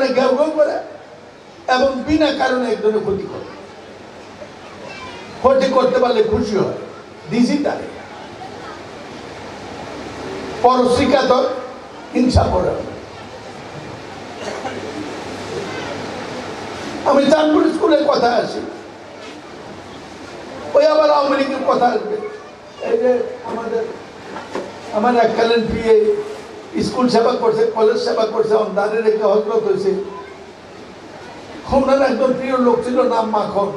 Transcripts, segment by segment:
কারণে ঘেউ ঘেউ করে এবং বিনা কারণে একজনের ক্ষতি করে। ক্ষতি করতে পারলে খুশি হয় দিছি তারে পরশ্রিকা তো হিংসা করে। আমি চাঁদপুর স্কুলের কথা আসি। ওই আবার আওয়ামী লীগের কথা আসবে। এই যে আমাদের আমার এককালীন পিএ স্কুল সেবা করছে, কলেজ সেবা করছে দাঁড়িয়ে রেখে হজরত হয়েছে। ওনার একজন প্রিয় লোক ছিল, নাম মাখন।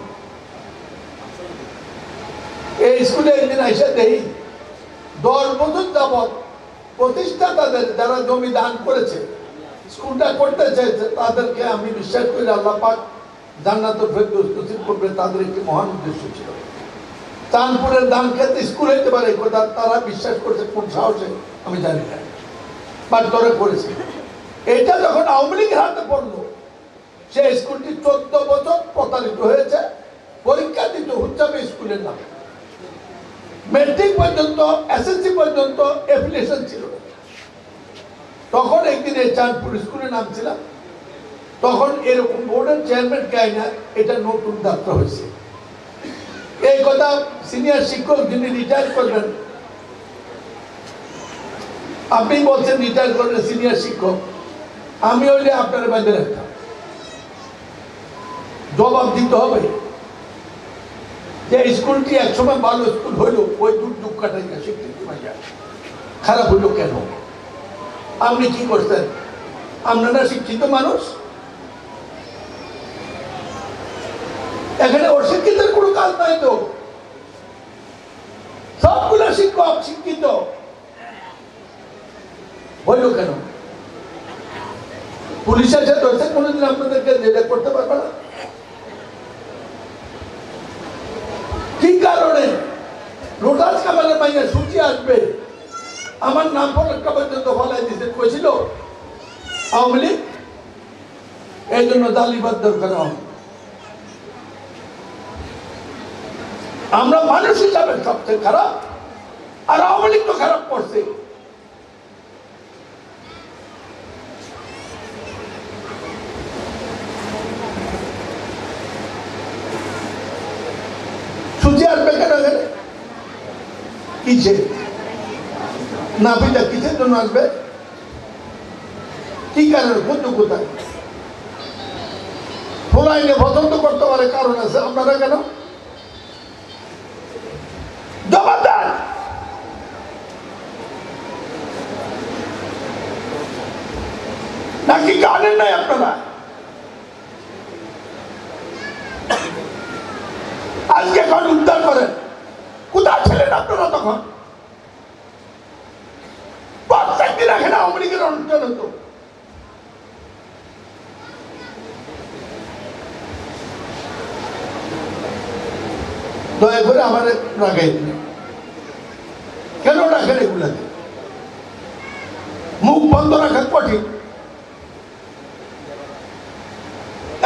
এই স্কুলে একদিন এসে দেই দশ বছর যাবৎ প্রতিষ্ঠাতাদের যারা জমি দান করেছে, স্কুলটা করতে চাইছে, তাদেরকে আমি বিশ্বাস করি আল্লাহ পাক জান্নাত ফেরদৌস করবে, তাদের একটি মহান উদ্দেশ্য ছিল। চাঁদপুরের দান খেতে স্কুল হইতে পারে তারা বিশ্বাস করছে, কোন সাহসে, আমি জানি না। বাট ধরে করেছে। এটা যখন আওয়ামী লীগের হাতে পড়ল, সে স্কুলটি চোদ্দ বছর প্রতারিত হয়েছে, পরীক্ষা দিত হুচ্চাবে স্কুলের নামে। মেট্রিক পর্যন্ত, এসএসসি পর্যন্ত অ্যাপ্লিকেশন ছিল। তখন একদিন এই চাঁদপুর স্কুলে নামছিলাম। তখন এরকম বোর্ডের চেয়ারম্যান গাইনা এটা নতুন যাত্রা হয়েছে। এই কথা সিনিয়র শিক্ষক যিনি রিটায়ার করবেন আপনি বলছেন রিটায়ার করবেন সিনিয়র শিক্ষক, আমি হইলে আপনার বাইরে রাখতাম। জবাব দিতে হবে। যে স্কুলটি একসময় ভালো স্কুল হইল, ওই দুর্যোগ কাটাই না স্বীকৃতি খারাপ হইল কেন? আপনি কি করতেন আপনারা শিক্ষিত মানুষ? এখানে অশিক্ষিতের কোনো কাজ নাই তো। সবগুলো শিক্ষক শিক্ষিত। হইল কেন? পুলিশের সাথে হয়েছে কোনোদিন আপনাদেরকে যেটা করতে পারবে না? কি কারণে? রোটাস কামালের মাইয়া সূচি আসবে। আমার নাম ফলকটা পর্যন্ত ফলাই দিতে কইছিল, আওয়ামী লীগ, এই জন্য দালিবাদ দরকার আমরা মানুষ হিসাবে সবচেয়ে খারাপ, আর আওয়ামী লীগ তো খারাপ করছে সূচি আসবে কেন এখানে কিসে না বুঝা কিসের জন্য আসবে কি কারণে কোন কোথায় ফোলাইনে পছন্দ করতে পারে কারণ আছে আপনারা কেন জবাব দেন নাকি জানেন নাই আপনারা আজকে এখন উদ্ধার করেন কোথায় ছিলেন আপনারা তখন এগুলাকে মুখ বন্ধ রাখা কঠিন।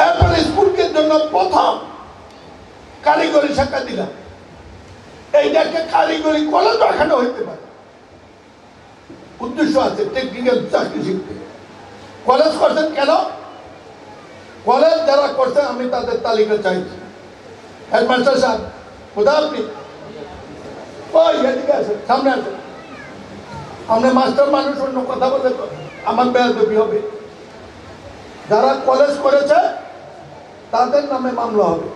এরপরে স্কুলকে জন্য প্রথম কারিগরি শিক্ষা দিলাম। এইটাকে কারিগরি কলেজ এখানে হইতে পারে। উদ্দেশ্য আছে টেকনিক্যাল চাকরি শিখতে। কলেজ করছেন কেন? কলেজ যারা করছেন, আমি তাদের তালিকা চাইছি। হেডমাস্টার সাহেব কোথায় আপনি ওই এদিকে আছে সামনে আছে আমরা মাস্টার মানুষ, অন্য কথা বলে আমার বেয়াদবি হবে। যারা কলেজ করেছে, তাদের নামে মামলা হবে।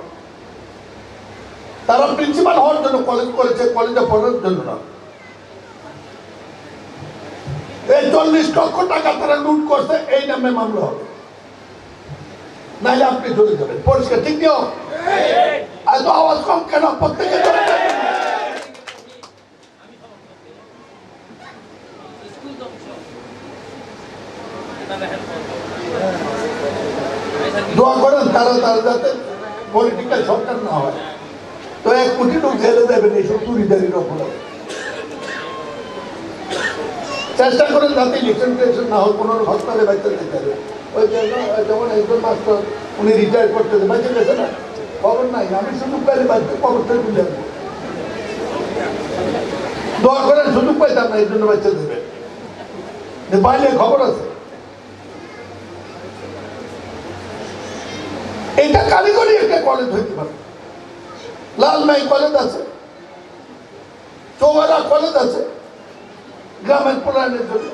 তারা প্রিন্সিপাল হওয়ার জন্য কলেজ করেছে কলেজে পড়ার জন্য না। এই চল্লিশ লক্ষ টাকা তারা লুট করছে, এই নামে মামলা হবে। নাহলে আপনি চলে যাবেন। পরিষ্কার, ঠিক এত আওয়াজ কম কেন? প্রত্যেকে দোয়া করেন তারা তারা যাতে পলিটিক্যাল সরকার না হয়। তো এক কোটি লোক জেলে দেবেন এইসব চুরিদারির অপরাধ চেষ্টা করেন যাতে ইলেকশন টেকশন না হয় কোনো হসপিটালে বাচ্চা দিতে হবে। ওই যেমন একজন মাস্টার, উনি রিটায়ার করতে বাচ্চা গেছে না? খবর নাই, আমি শুধু পেলে বাচ্চা খবর থেকে বুঝে আসব দোয়া করেন সুযোগ পাইতাম না, এই জন্য বাচ্চা দেবে। বাইরে খবর আছে। এটা কারিগরি একটা কলেজ হইতে পারে। লালমাই কলেজ আছে চৌহারা কলেজ আছে, গ্রামের প্রণয়নের জন্য।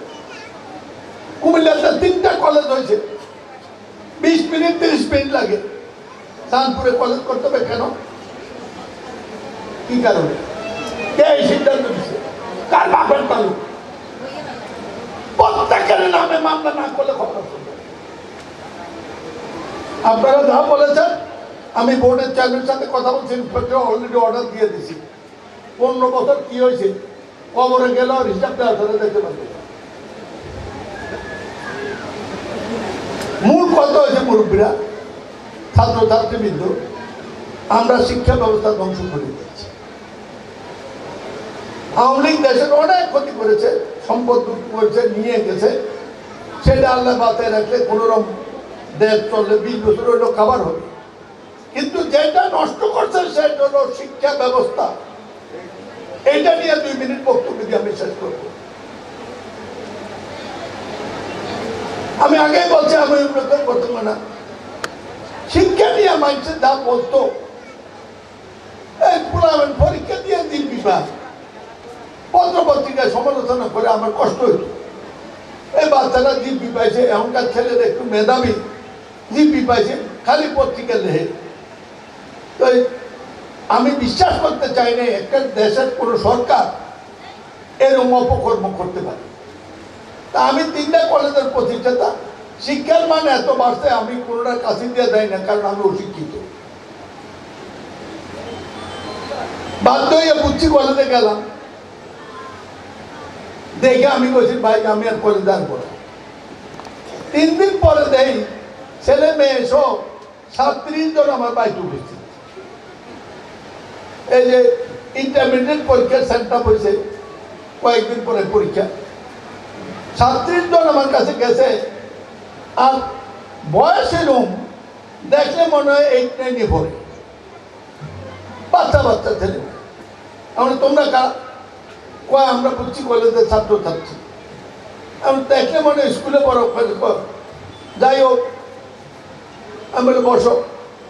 কুমিল্লাতে তিনটা কলেজ হয়েছে, বিশ মিনিট, তিরিশ মিনিট লাগে। চাঁদপুরে কলেজ করতে হবে কেন? কি কারণে? কে এই সিদ্ধান্ত দিচ্ছে কার বাপের তালুক প্রত্যেকের নামে মামলা না করলে খবর আপনারা যা বলেছেন আমি বোর্ডের চেয়ারম্যানের সাথে কথা বলছি অলরেডি অর্ডার দিয়ে দিছি। পনেরো বছর কি হয়েছে? কবরে গেল হিসাব দেওয়া ধরে দেখতে পারবে। মূল কথা হয়েছে মুরব্বীরা ছাত্র ছাত্রীবৃন্দ আমরা শিক্ষা ব্যবস্থা ধ্বংস করে দিয়েছি। আওয়ামী লীগ দেশের অনেক ক্ষতি করেছে, সম্পদ করেছে, নিয়ে গেছে। সেটা আল্লাহ বাতায় রাখলে কোনো রকম দেশ চললে বিশ বছর হইলেও খাবার হবে। কিন্তু যেটা নষ্ট করছে সেটা হলো শিক্ষা ব্যবস্থা। এটা নিয়ে দুই মিনিট বক্তব্য দিয়ে আমি শেষ করব। আমি আগেই বলছি, আমি করতে না। শিক্ষা নিয়ে মানুষের যা বলতো পরীক্ষা দিয়ে দিন বিভাগ পত্র পত্রিকায় সমালোচনা করে আমার কষ্ট হইত এই বাচ্চারা জিপি পাইছে এখনকার ছেলেরা একটু মেধাবী। জিপি পাইছে খালি পত্রিকা লেহে তো আমি বিশ্বাস করতে চাই না, একটা দেশের কোনো সরকার এরকম অপকর্ম করতে পারে। তা আমি তিনটা কলেজের প্রতিষ্ঠাতা, শিক্ষার মান এত বাড়ছে, আমি কোনোটা কাছে দিয়ে দেয় না, কারণ আমি অশিক্ষিত। বাধ্য হয়ে বুঝছি কলেজে গেলাম। দেখে আমি বলছি, ভাই, আমি আর কলেজে আসব না। তিন দিন পরে দেই, ছেলে মেয়ে সব সাতত্রিশ জন আমার বাইকে উপস্থিত। এই যে ইন্টারমিডিয়েট পরীক্ষার সেন্টার হয়েছে কয়েকদিন পরে পরীক্ষা। সাতত্রিশ জন আমার কাছে গেছে, আর বয়স এরম দেখলে মনে হয় এইট নাইনে পড়ে। বাচ্চা বাচ্চা ছেলে। আমরা তোমরা কা, কয়, আমরা বুঝছি কলেজের ছাত্র ছাত্রী। আমি দেখলে মনে হয় স্কুলে পড়ো যাই হোক, আমি বসো।